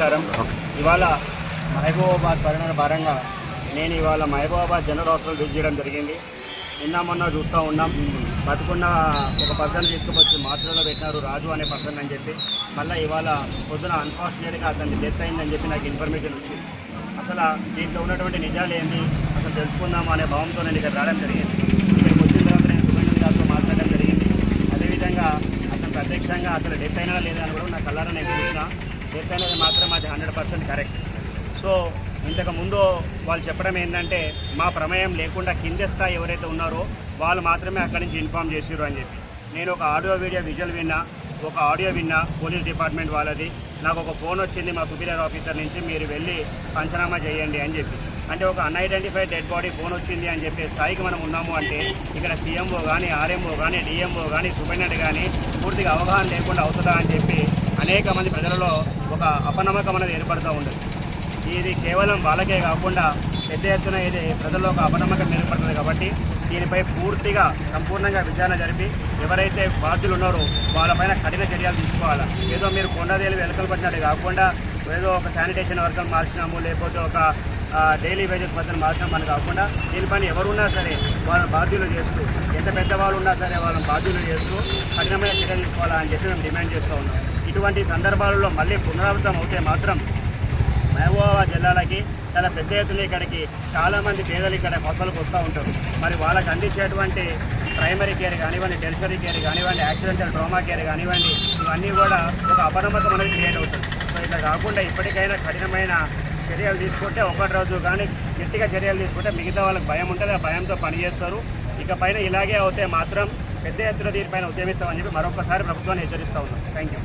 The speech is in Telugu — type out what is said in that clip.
నమస్కారం. ఇవాళ మహబూబాబాద్ పరిణామ భారంగా నేను ఇవాళ మహబూబాబాద్ జనరల్ హాస్పిటల్ విజిట్ చేయడం జరిగింది. నిన్న మొన్న చూస్తూ ఉన్నాం. బతుకున్న ఒక పర్సన్ తీసుకువచ్చి మార్చిలో పెట్టినారు రాజు అనే పర్సన్ అని చెప్పి. మళ్ళీ ఇవాళ పొద్దున అన్ఫార్చునేట్గా అతన్ని డెత్ అయిందని చెప్పి నాకు ఇన్ఫర్మేషన్ వచ్చింది. అసలు దీంట్లో ఉన్నటువంటి నిజాలు ఏంటి? అసలు తెలుసుకుందాము అనే భావంతో నేను ఇక్కడ రావడం జరిగింది. ఇక్కడికి వచ్చిన తర్వాత నేను సుబ్రహ్మణ్యం గారితో మాట్లాడడం జరిగింది. అదేవిధంగా అతను ప్రత్యక్షంగా అసలు డెత్ అయినా లేదా అని కూడా నా కళ్ళారా నేను చూసిన. చెప్పినది మాత్రం అది హండ్రెడ్ పర్సెంట్ కరెక్ట్. సో ఇంతకు ముందు వాళ్ళు చెప్పడం ఏంటంటే మా ప్రమేయం లేకుండా కింద స్థాయి ఎవరైతే ఉన్నారో వాళ్ళు మాత్రమే అక్కడి నుంచి ఇన్ఫామ్ చేసిర్రు అని చెప్పి. నేను ఒక ఆడియో వీడియో విజువల్ విన్నా ఒక ఆడియో విన్నా పోలీస్ డిపార్ట్మెంట్ వాళ్ళది. నాకు ఒక ఫోన్ వచ్చింది మా సుపీరియర్ ఆఫీసర్ నుంచి మీరు వెళ్ళి పంచనామా చేయండి అని చెప్పి. అంటే ఒక అన్ఐడెంటిఫైడ్ డెడ్ బాడీ ఫోన్ వచ్చింది అని చెప్పే స్థాయికి మనం ఉన్నాము అంటే ఇక్కడ సీఎంఓ కానీ ఆర్ఎంఓ కానీ డిఎంఓ కానీ సూపరింటెండెంట్ కానీ పూర్తిగా అవగాహన లేకుండా అవుతుందా అని చెప్పి అనేక మంది ప్రజలలో ఒక అపనమ్మకం అనేది ఏర్పడుతూ ఉండదు ఇది కేవలం వాళ్ళకే కాకుండా పెద్ద ఎత్తున ఇది ప్రజల్లో ఒక అపనమ్మకం ఏర్పడుతుంది కాబట్టి దీనిపై పూర్తిగా సంపూర్ణంగా విచారణ జరిపి ఎవరైతే బాధ్యులు ఉన్నారో వాళ్ళపైన కఠిన చర్యలు తీసుకోవాలి? ఏదో మీరు కొండదేలు వెలకలు పట్టినట్టు కాకుండా ఏదో ఒక శానిటేషన్ వర్కర్ మార్చినాము లేకపోతే ఒక డైలీ వేజెస్ పద్ధతిని మార్చడం అని కాకుండా దీనిపైన ఎవరున్నా సరే వాళ్ళని బాధ్యులు చేస్తూ ఎంత పెద్దవాళ్ళు ఉన్నా సరే వాళ్ళని బాధ్యులు చేస్తూ కఠినమైన చర్య తీసుకోవాలని చెప్పి మేము డిమాండ్ చేస్తూ ఉన్నాం. ఇటువంటి సందర్భాలలో మళ్ళీ పునరావృతం అవుతే మాత్రం మహబూబాబాద్ జిల్లాలకి చాలా పెద్ద ఎత్తున ఇక్కడికి చాలామంది పేదలు ఇక్కడ కొత్తలకు వస్తూ ఉంటారు. మరి వాళ్ళకి అందించేటువంటి ప్రైమరీ కేర్ కానివ్వండి టెరిషరీ కేర్ కానివ్వండి యాక్సిడెంటల్ ట్రామా కేర్ కానివ్వండి ఇవన్నీ కూడా ఒక అపనమ్మకం అనేది క్రియేట్ అవుతుంది. సో ఇట్లా కాకుండా ఇప్పటికైనా కఠినమైన చర్యలు తీసుకుంటే ఒకటి రోజు కానీ గట్టిగా చర్యలు తీసుకుంటే మిగతా వాళ్ళకి భయం ఉంటుంది ఆ భయంతో పనిచేస్తారు ఇకపైన ఇలాగే అవుతే మాత్రం పెద్ద ఎత్తున దీనిపైన ఉద్యమిస్తామని చెప్పి మరొకసారి ప్రభుత్వాన్ని హెచ్చరిస్తూ ఉన్నాం. Thank you